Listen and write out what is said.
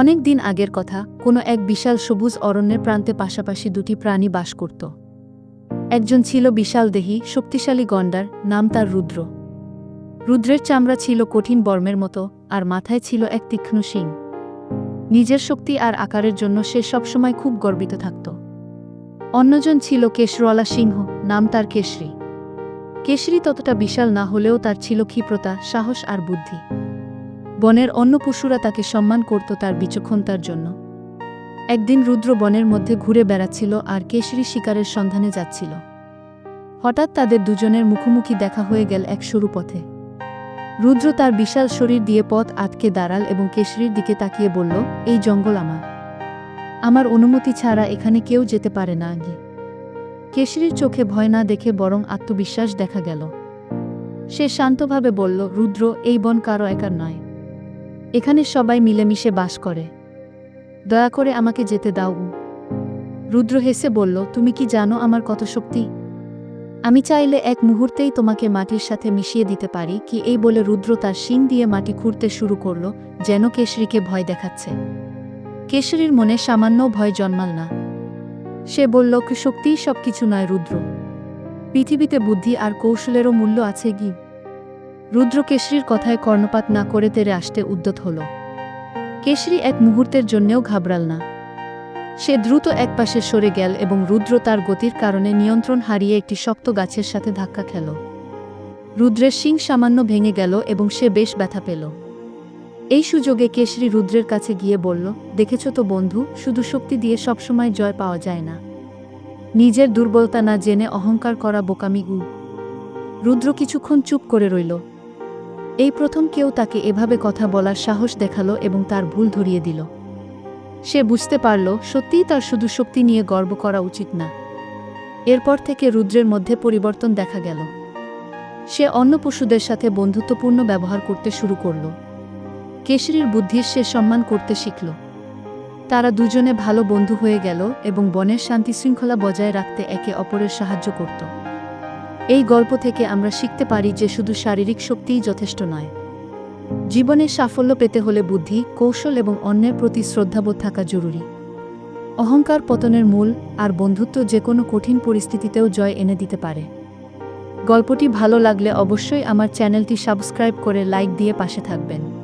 অনেক দিন আগের কথা, কোনো এক বিশাল সবুজ অরণ্যের প্রান্তে পাশাপাশি দুটি প্রাণী বাস করত। একজন ছিল বিশাল দেহি, শক্তিশালী গণ্ডার নাম তার রুদ্র। রুদ্রের চামড়া ছিল কঠিন বর্মের মতো, আর মাথায় ছিল এক তীক্ষ্ণ শিং। নিজের শক্তি আর আকারের জন্য সে সবসময় খুব গর্বিত থাকত। অন্যজন ছিল কেশরওয়ালা সিংহ, নাম তার কেশরী। কেশরী ততটা বিশাল না হলেও তার ছিল ক্ষিপ্রতা, সাহস আর বুদ্ধি। বনের অন্য পশুরা তাকে সম্মান করত তার বিচক্ষণতার জন্য। একদিন রুদ্র বনের মধ্যে ঘুরে বেড়াচ্ছিল আর কেশরী শিকারের সন্ধানে যাচ্ছিল। হঠাৎ তাদের দুজনের মুখোমুখি দেখা হয়ে গেল এক সরু পথে। রুদ্র তার বিশাল শরীর দিয়ে পথ আটকে দাঁড়াল এবং কেশরীর দিকে তাকিয়ে বলল, এই জঙ্গল আমার। আমার অনুমতি ছাড়া এখানে কেউ যেতে পারে না আগে। কেশরীর চোখে ভয় না দেখে বরং আত্মবিশ্বাস দেখা গেল। সে শান্তভাবে বলল, রুদ্র, এই বন কারও একার নয়। এখানে সবাই মিলেমিশে বাস করে। দয়া করে আমাকে যেতে দাও। রুদ্র হেসে বলল, তুমি কি জানো আমার কত শক্তি? আমি চাইলে এক মুহূর্তেই তোমাকে মাটির সাথে মিশিয়ে দিতে পারি। কি এই বলে রুদ্র তার শিং দিয়ে মাটি খুঁড়তে শুরু করল, যেন কেশরীকে ভয় দেখাচ্ছে। কেশরীর মনে সামান্য ভয় জন্মাল না। সে বলল শক্তিই সবকিছু নয় রুদ্র। পৃথিবীতে বুদ্ধি আর কৌশলেরও মূল্য আছে কি? রুদ্র কেশরীর কথায় কর্ণপাত না করে তেরে আসতে উদ্যত হল। কেশরী এক মুহূর্তের জন্যেও ঘাবড়াল না। সে দ্রুত একপাশে সরে গেল এবং রুদ্র তার গতির কারণে নিয়ন্ত্রণ হারিয়ে একটি শক্ত গাছের সাথে ধাক্কা খেল। রুদ্রের শিং সামান্য ভেঙে গেল এবং সে বেশ ব্যথা পেল। এই সুযোগে কেশরী রুদ্রের কাছে গিয়ে বলল, দেখেছ তো বন্ধু, শুধু শক্তি দিয়ে সবসময় জয় পাওয়া যায় না। নিজের দুর্বলতা না জেনে অহংকার করা বোকামি গু রুদ্র কিছুক্ষণ চুপ করে রইল। এই প্রথম কেউ তাকে এভাবে কথা বলার সাহস দেখাল এবং তার ভুল ধরিয়ে দিল। সে বুঝতে পারল সত্যিই তার শুধু শক্তি নিয়ে গর্ব করা উচিত না। এরপর থেকে রুদ্রের মধ্যে পরিবর্তন দেখা গেল। সে অন্য পশুদের সাথে বন্ধুত্বপূর্ণ ব্যবহার করতে শুরু করল। কেশরীর বুদ্ধির সে সম্মান করতে শিখল। তারা দুজনে ভালো বন্ধু হয়ে গেল এবং বনের শান্তি শৃঙ্খলা বজায় রাখতে একে অপরের সাহায্য করত। এই গল্প থেকে আমরা শিখতে পারি যে শুধু শারীরিক শক্তিই যথেষ্ট নয়। জীবনে সাফল্য পেতে হলে বুদ্ধি, কৌশল এবং অন্যের প্রতি শ্রদ্ধাবোধ থাকা জরুরি। অহংকার পতনের মূল আর বন্ধুত্ব যে কোনো কঠিন পরিস্থিতিতেও জয় এনে দিতে পারে। গল্পটি ভালো লাগলে অবশ্যই আমার চ্যানেলটি সাবস্ক্রাইব করে লাইক দিয়ে পাশে থাকবেন।